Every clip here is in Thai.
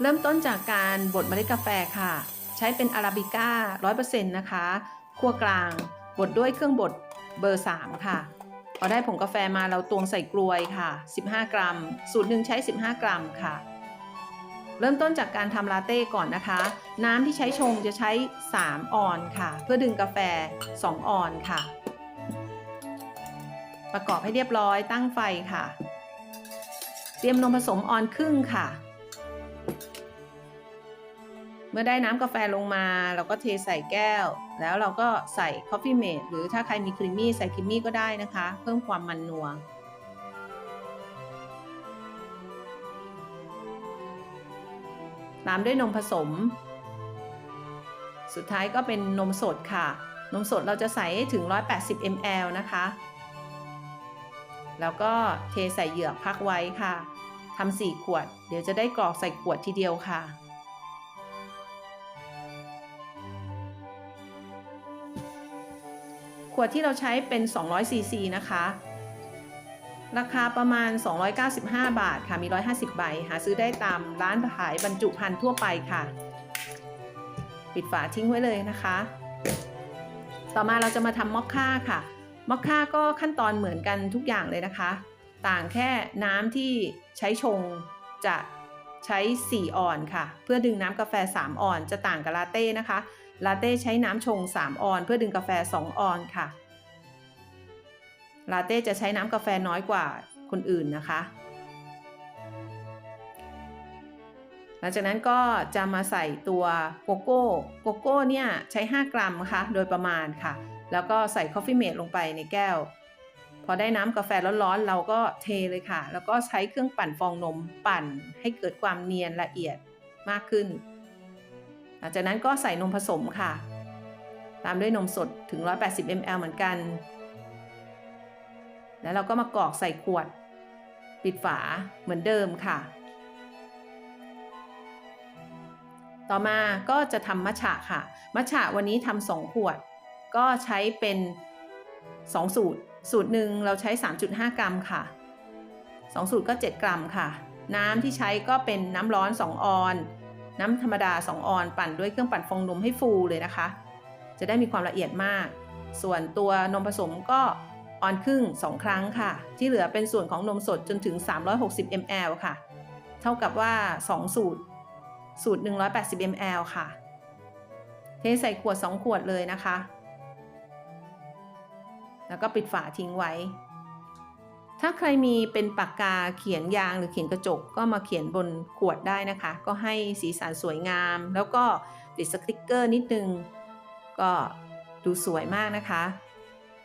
เริ่มต้นจากการบดเมล็ดกาแฟค่ะ ใช้เป็นอาราบิก้า 100%นะคะคั่วกลางบดด้วยเครื่องบดเบอร์ 3 ค่ะพอได้ผงกาแฟมาเราตวงใส่กลวยค่ะ 15 กรัม สูตรหนึ่งใช้ 15 กรัมค่ะ เริ่มต้นจากการทำลาเต้ก่อนนะคะ น้ำที่ใช้ชงจะใช้ 3 ออนค่ะ เพื่อดึงกาแฟ 2 ออนค่ะ ประกอบให้เรียบร้อยตั้งไฟค่ะ เตรียมนมผสมออนครึ่งค่ะ เมื่อได้น้ำกาแฟลงมา เราก็เทใส่แก้ว แล้วเราก็ใส่ Coffee Mate หรือถ้าใครมีครีมมี่ใส่ครีมมี่ก็ได้นะคะ เพิ่มความมันนัวตามด้วยนมผสม สุดท้ายก็เป็นนมสดค่ะ นมสดเราจะใส่ให้ถึง 180 ml นะคะ แล้วก็เทใส่เหยือกพักไว้ค่ะทำ4ขวด เดี๋ยวจะได้กรอกใส่ขวดทีเดียวค่ะ ขวดที่เราใช้เป็น 200 ซีซีนะคะ ราคาประมาณ 295 บาทค่ะมี 150 ใบ หาซื้อได้ตามร้านขายบรรจุภัณฑ์ทั่วไปค่ะ ปิดฝาทิ้งไว้เลยนะคะ ต่อมาเราจะมาทำมอคค่าค่ะ มอคค่าก็ขั้นตอนเหมือนกันทุกอย่างเลยนะคะ ต่างแค่น้ำที่ใช้ชงจะ ใช้ 4 ออนค่ะ เพื่อดึงน้ำกาแฟ 3 ออน จะต่างกับลาเต้นะคะ ลาเต้ใช้น้ำชง 3 ออน เพื่อดึงกาแฟ 2 ออนค่ะ ลาเต้จะใช้น้ำกาแฟน้อยกว่าคนอื่นนะคะ หลังจากนั้นก็จะมาใส่ตัวโกโก้ โกโก้เนี่ยใช้ 5 กรัมนะคะโดยประมาณค่ะ แล้วก็ใส่คอฟฟี่เมดลงไปในแก้ว พอได้น้ำกาแฟร้อนๆ เราก็เทเลยค่ะ แล้วก็ใช้เครื่องปั่นฟองนมปั่นให้เกิดความเนียนละเอียดมากขึ้น หลังจากนั้นก็ใส่นมผสมค่ะ ตามด้วยนมสดถึง 180 ml เหมือนกัน แล้วเราก็มากรอกใส่ขวด ปิดฝาเหมือนเดิมค่ะ ต่อมาก็จะทำมัชฉะค่ะ มัชฉะวันนี้ทำสองขวด ก็ใช้เป็น 2 สูตร สูตรหนึ่งเราใช้ 3.5 กรัมค่ะ 2 สูตรก็ 7 กรัมค่ะ น้ำที่ใช้ก็เป็นน้ำร้อน 2 ออน น้ำธรรมดา 2 ออน ปั่นด้วยเครื่องปั่นฟองนมให้ฟูเลยนะคะ จะได้มีความละเอียดมาก ส่วนตัวนมผสมก็ออนครึ่ง 2 ครั้งค่ะ ที่เหลือเป็นส่วนของนมสดจนถึง 360 ml ค่ะ เท่ากับว่า 2 สูตร สูตร 180 ml ค่ะ เทใส่ขวด 2 ขวดเลยนะคะ แล้วก็ปิดฝาทิ้งไว้ ถ้าใครมีเป็นปากกาเขียนยางหรือเขียนกระจกก็มาเขียนบนขวดได้นะคะ ก็ให้สีสันสวยงาม แล้วก็ติดสติกเกอร์นิดนึง ก็ดูสวยมากนะคะ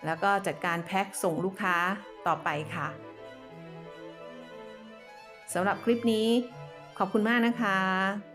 แล้วก็จัดการแพ็คส่งลูกค้าต่อไปค่ะสำหรับคลิปนี้ขอบคุณมากนะคะ